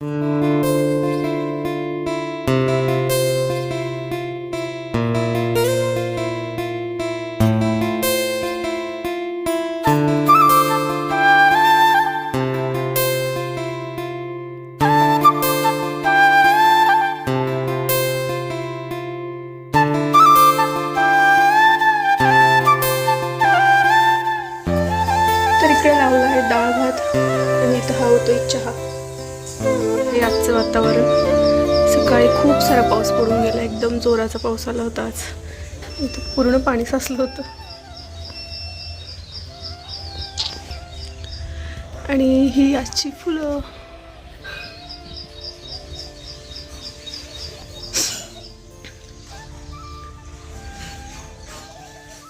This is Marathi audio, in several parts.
तर खूप सारा पाऊस पडून गेला. एकदम जोराचा पाऊस आला होता आज. इथं पूर्ण पाणी साचलं होतं. आणि ही आजची फुलं.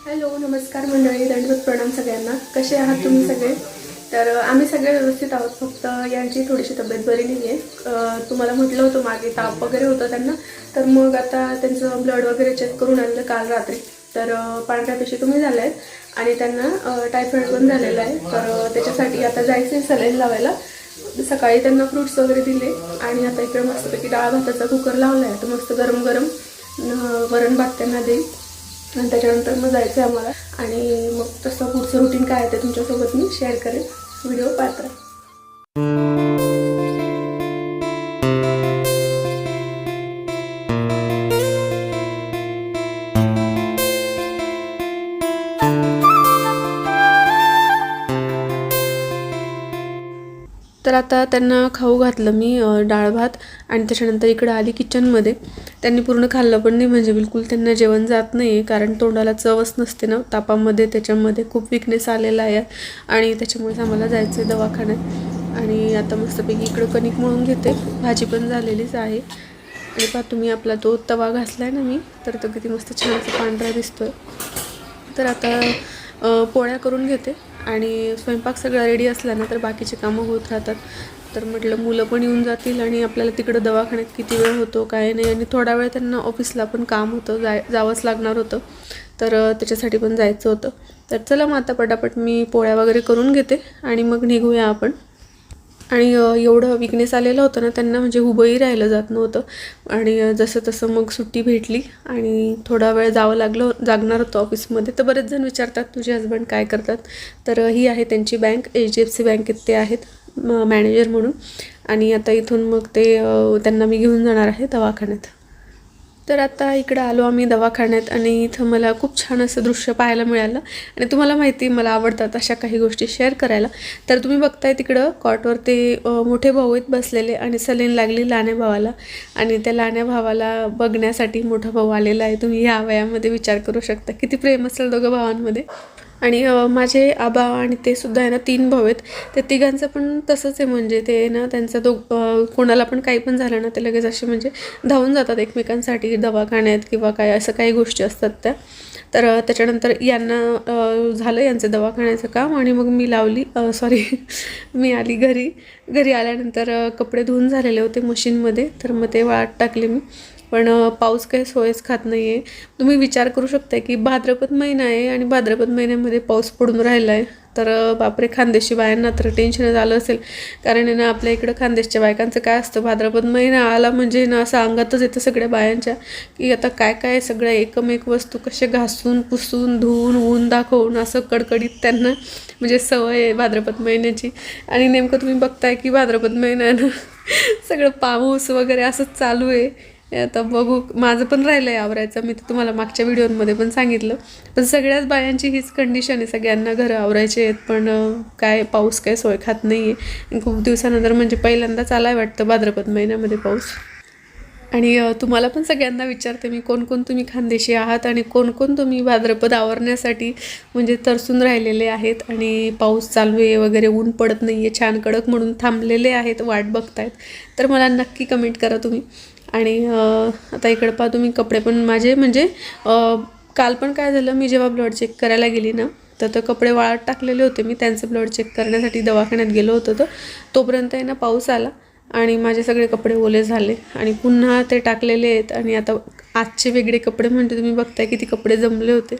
हॅलो नमस्कार मंडळी. दंडवत प्रणाम सगळ्यांना. कसे आहात तुम्ही सगळे? तर आम्ही सगळे व्यवस्थित आहोत. फक्त यांची थोडीशी तब्येत बरी नाही आहे तुम्हाला म्हटलं होतं मागे ताप वगैरे होतं त्यांना. तर मग आता त्यांचं ब्लड वगैरे चेक करून आणलं काल रात्री. तर पांढऱ्या पेशी कमी झाल्या आहेत आणि त्यांना टायफॉईड पण झालेला आहे. तर त्याच्यासाठी आता जायचं आहे सलाईन लावायला. सकाळी त्यांना फ्रुट्स वगैरे दिले आणि आता इकडे मस्तपैकी डाळ भाताचा कुकर लावला आहे तर मस्त गरम गरम वरण भात त्यांना देईल आणि त्याच्यानंतर मग जायचं आहे आम्हाला. आणि मग तसं पुढचं रुटीन काय आहे ते तुमच्यासोबत मी शेअर करेन. Virou para trás. तर आता त्यांना खाऊ घातलं मी डाळ भात आणि त्याच्यानंतर इकडं आली किचनमध्ये त्यांनी पूर्ण खाल्लं पण नाही म्हणजे बिलकुल त्यांना जेवण जात नाही आहे कारण तोंडाला चवच नसते ना तापामध्ये त्याच्यामध्ये खूप विकनेस आलेला आहे. आणि त्याच्यामुळेच आम्हाला जायचं आहे दवाखान्यात. आणि आता मस्तपैकी इकडं कणिक मळून घेते. भाजी पण झालेलीच आहे. आणि पहा तुम्ही आपला तो तवा घासला आहे ना मी तर तो किती मस्त छानसा पांढरा दिसतोय. तर आता पोळ्या करून घेते. आणि स्वयंपाक सगळा रेडी असला ना तर बाकीचे कामं होत राहतात. तर म्हटलं मुलं पण येऊन जातील आणि आपल्याला तिकडं दवाखान्यात किती वेळ होतो काय नाही आणि थोडा वेळ त्यांना ऑफिसला पण काम होतं जाय जावंच लागणार होतं. तर त्याच्यासाठी पण जायचं होतं. तर चला मग आता पटापट मी पोळ्या वगैरे करून घेते आणि मग निघूया आपण. आणि एवढं विकनेस आलेलं होतं ना त्यांना म्हणजे उभंही राहिलं जात नव्हतं. आणि जसं तसं मग सुट्टी भेटली आणि थोडा वेळ जावं लागलं जागणार होतं ऑफिसमध्ये. तर बरेच जण विचारतात तुझे हस्बंड काय करतात? तर ही आहे त्यांची bank H D F C बँकेत ते आहेत मॅनेजर म्हणून. आणि आता इथून मग ते त्यांना मी घेऊन जाणार आहे दवाखान्यात. तर आता इकडं आलो आम्ही दवाखान्यात आणि इथं मला खूप छान असं दृश्य पाहायला मिळालं. आणि तुम्हाला माहिती मला आवडतात अशा काही गोष्टी शेअर करायला. तर तुम्ही बघताय तिकडं कॉटवर ते मोठे भाऊ आहेत बसलेले आणि सलीन लागली लाण्या भावाला. आणि त्या लहान्या भावाला बघण्यासाठी मोठा भाऊ आलेला आहे. तुम्ही या वयामध्ये विचार करू शकता. किती प्रेम असेल दोघं भावांमध्ये. आणि माझे आबा आणि ते सुद्धा आहे ना तीन भाऊ आहेत. ते तिघांचं पण तसंच आहे म्हणजे ते ना त्यांचं दो कोणाला पण काही पण झालं ना ते लगेच असे म्हणजे धावून जातात एकमेकांसाठी दवाखान्यात किंवा काय असं काही गोष्टी असतात त्या. तर त्याच्यानंतर यांना झालं यांचं दवाखान्याचं काम आणि मग मी लावली सॉरी मी आली घरी. घरी आल्यानंतर कपडे धुवून झालेले होते मशीनमध्ये. तर मग ते वाळत टाकले मी. पण पाऊस काही सोयच खात नाही आहे तुम्ही विचार करू शकता की भाद्रपद महिना आहे आणि भाद्रपद महिन्यामध्ये पाऊस पडून राहिला आहे तर बापरे खानदेशी बायांना तर टेन्शनच आलं असेल. कारण आहे ना आपल्या इकडं खानदेशच्या बायकांचं काय असतं? भाद्रपद महिना आला म्हणजे ना असं अंगातच येतं सगळ्या बायांच्या की आता काय काय सगळ्या एकमेक वस्तू कसे घासून पुसून धुवून ऊन दाखवून असं कडकडीत त्यांना म्हणजे सवय आहे भाद्रपद महिन्याची. आणि नेमकं तुम्ही बघताय की भाद्रपद महिन्यानं सगळं पाऊस वगैरे असंच चालू आहे. आता बघू माझं पण राहिलं आहे आवरायचं. मी तर तुम्हाला मागच्या व्हिडिओमध्ये पण सांगितलं. पण सगळ्याच बायांची हीच कंडिशन आहे. सगळ्यांना घरं आवरायचे आहेत पण काय पाऊस काय सोय खात नाही आहे खूप दिवसानंतर म्हणजे पहिल्यांदाच आलाय वाटतं भाद्रपद महिन्यामध्ये पाऊस. आणि तुम्हाला पण सगळ्यांना विचारते मी कोण कोण तुम्ही खानदेशी आहात आणि कोण कोण तुम्ही भाद्रपद आवरण्यासाठी म्हणजे तरसून राहिलेले आहेत आणि पाऊस चालू आहे वगैरे ऊन पडत नाही आहे छान कडक म्हणून थांबलेले आहेत वाट बघतायत. तर मला नक्की कमेंट करा तुम्ही. आणि आता इकडं पहा तुम्ही कपडे पण माझे म्हणजे काल पण काय झालं मी जेव्हा ब्लड चेक करायला गेली ना तर ते कपडे वाळत टाकलेले होते. मी त्यांचं ब्लड चेक करण्यासाठी दवाखान्यात गेलो होतो. तर तोपर्यंत आहे ना पाऊस आला आणि माझे सगळे कपडे ओले झाले आणि पुन्हा ते टाकलेले आहेत. आणि आता आजचे वेगळे कपडे म्हणजे तुम्ही बघताय किती कपडे जमले होते.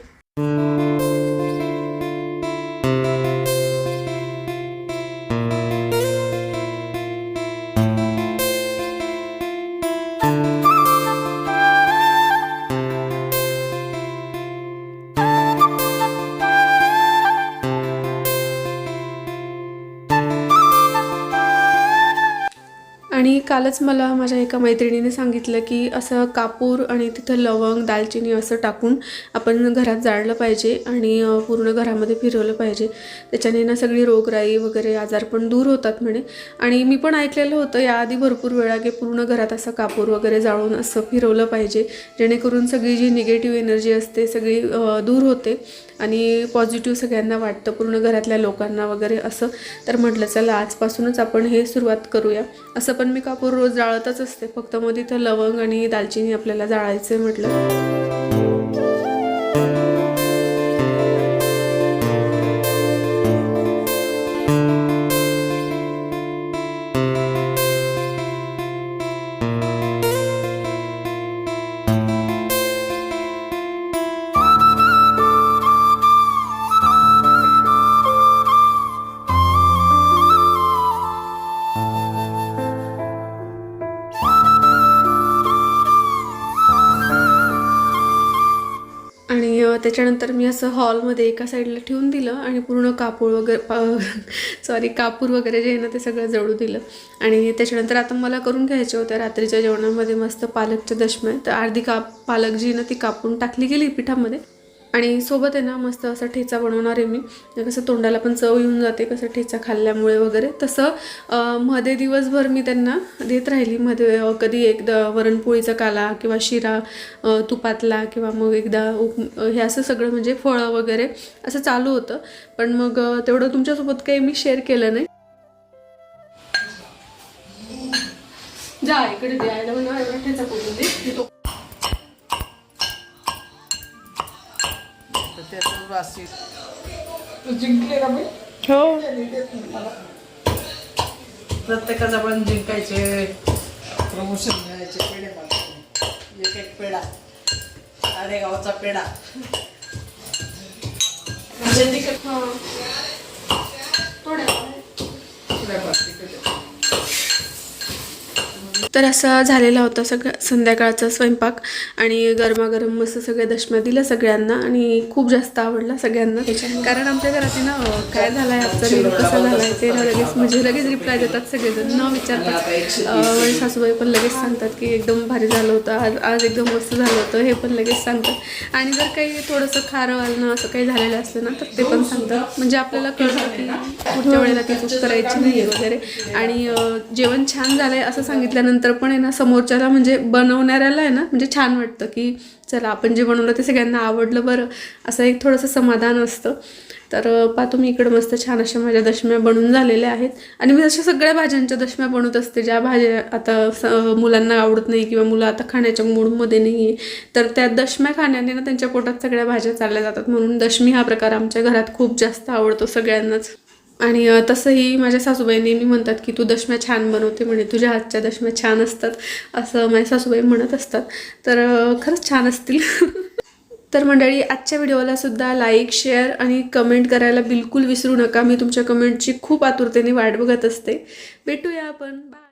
आणि कालच मला माझ्या एका मैत्रिणीने सांगितलं की असं कापूर आणि तिथं लवंग दालचिनी असं टाकून आपण घरात जाळलं पाहिजे आणि पूर्ण घरामध्ये फिरवलं पाहिजे. त्याच्याने ना सगळी रोगराई वगैरे आजार पण दूर होतात म्हणे. आणि मी पण ऐकलेलं होतं याआधी भरपूर वेळा की पूर्ण घरात असं कापूर वगैरे जाळून असं फिरवलं पाहिजे. जेणेकरून सगळी जी निगेटिव्ह एनर्जी असते सगळी दूर होते आणि पॉझिटिव्ह सगळ्यांना वाटतं पूर्ण घरातल्या लोकांना वगैरे असं. तर म्हटलं चला आजपासूनच आपण हे सुरुवात करूया. असं पण मी कापूर रोज जाळतच असते. फक्त मग तिथं लवंग आणि दालचिनी आपल्याला जाळायचं म्हटलं. thank you त्याच्यानंतर मी असं हॉलमध्ये एका साईडला ठेवून दिलं आणि पूर्ण कापूर वगैरे सॉरी कापूर वगैरे जे आहे ना ते सगळं जळू दिलं. आणि त्याच्यानंतर आता मला करून घ्यायच्या होत्या रात्रीच्या जेवणामध्ये मस्त पालकच्या दशम्या तर अर्धी काप पालक जी आहे ना ती कापून टाकली गेली पिठामध्ये. आणि सोबत आहे ना मस्त असा ठेचा बनवणार आहे मी. कसं तोंडाला पण चव येऊन जाते कसं ठेचा खाल्ल्यामुळे वगैरे. तसं मध्ये दिवसभर मी त्यांना देत राहिली. मध्ये कधी एकदा वरणपोळीचा काला किंवा शिरा तुपातला किंवा मग एकदा उप हे असं सगळं म्हणजे फळं वगैरे असं चालू होतं. पण मग तेवढं तुमच्यासोबत काही मी शेअर केलं नाही. जा इकडे द्यायला ठेचा तर त्याचं वासी हो. प्रत्येकाचा पण जिंकायचे प्रमोशन मिळायचे पेढे मागायचे एक एक पेढा. आडेगावचा पेढा. तर असा झालेला होता सगळं संध्याकाळचा स्वयंपाक आणि गरमागरम मस्त सगळ्या दशम्या दिल्या सगळ्यांना आणि खूप जास्त आवडला सगळ्यांना. कारण आमच्या घरात ना ना झालं आहे झालाय आजचा मेनू कसा आहे ते लगेच म्हणजे लगेच रिप्लाय देतात सगळेजण न विचारतात. सासूबाई पण लगेच सांगतात की एकदम भारी झालं होतं आज आज एकदम मस्त झालं होतं हे पण लगेच सांगतात. आणि जर काही थोडंसं खारं आलं असं काही झालेलं असलं ना तर ते पण सांगतात. म्हणजे आपल्याला कळतं की पुढच्या वेळेला ती चूक करायची नाही वगैरे. आणि जेवण छान झालं आहे असं सांगितल्यानंतर पण आहे ना समोरच्याला म्हणजे बनवणाऱ्याला आहे ना म्हणजे छान वाटतं की चला आपण जे बनवलं ते सगळ्यांना आवडलं बरं असं एक थोडंसं समाधान असतं. तर पा पहा तुम्ही इकडं मस्त छान अशा माझ्या दशम्या बनून झालेल्या आहेत. आणि मी अशा सगळ्या भाज्यांच्या दशम्या बनवत असते ज्या भाज्या आता स मुलांना आवडत नाही किंवा मुलं आता खाण्याच्या मूडमध्ये नाही आहे. तर त्या दशम्या खाण्याने ना त्यांच्या पोटात सगळ्या भाज्या चालल्या जातात. म्हणून दशमी हा प्रकार आमच्या घरात खूप जास्त आवडतो सगळ्यांनाच. आणि तसंही माझ्या सासूबाई नेहमी म्हणतात की तू दशम्या छान बनवते म्हणे. तुझ्या हातच्या दशम्या छान असतात. असं माझ्या सासूबाई म्हणत असतात. तर खरंच छान असतील. तर मंडळी आजच्या व्हिडिओला सुद्धा लाईक शेअर आणि कमेंट करायला बिलकुल विसरू नका. मी तुमच्या कमेंटची खूप आतुरतेने वाट बघत असते. भेटूया आपण. बाय.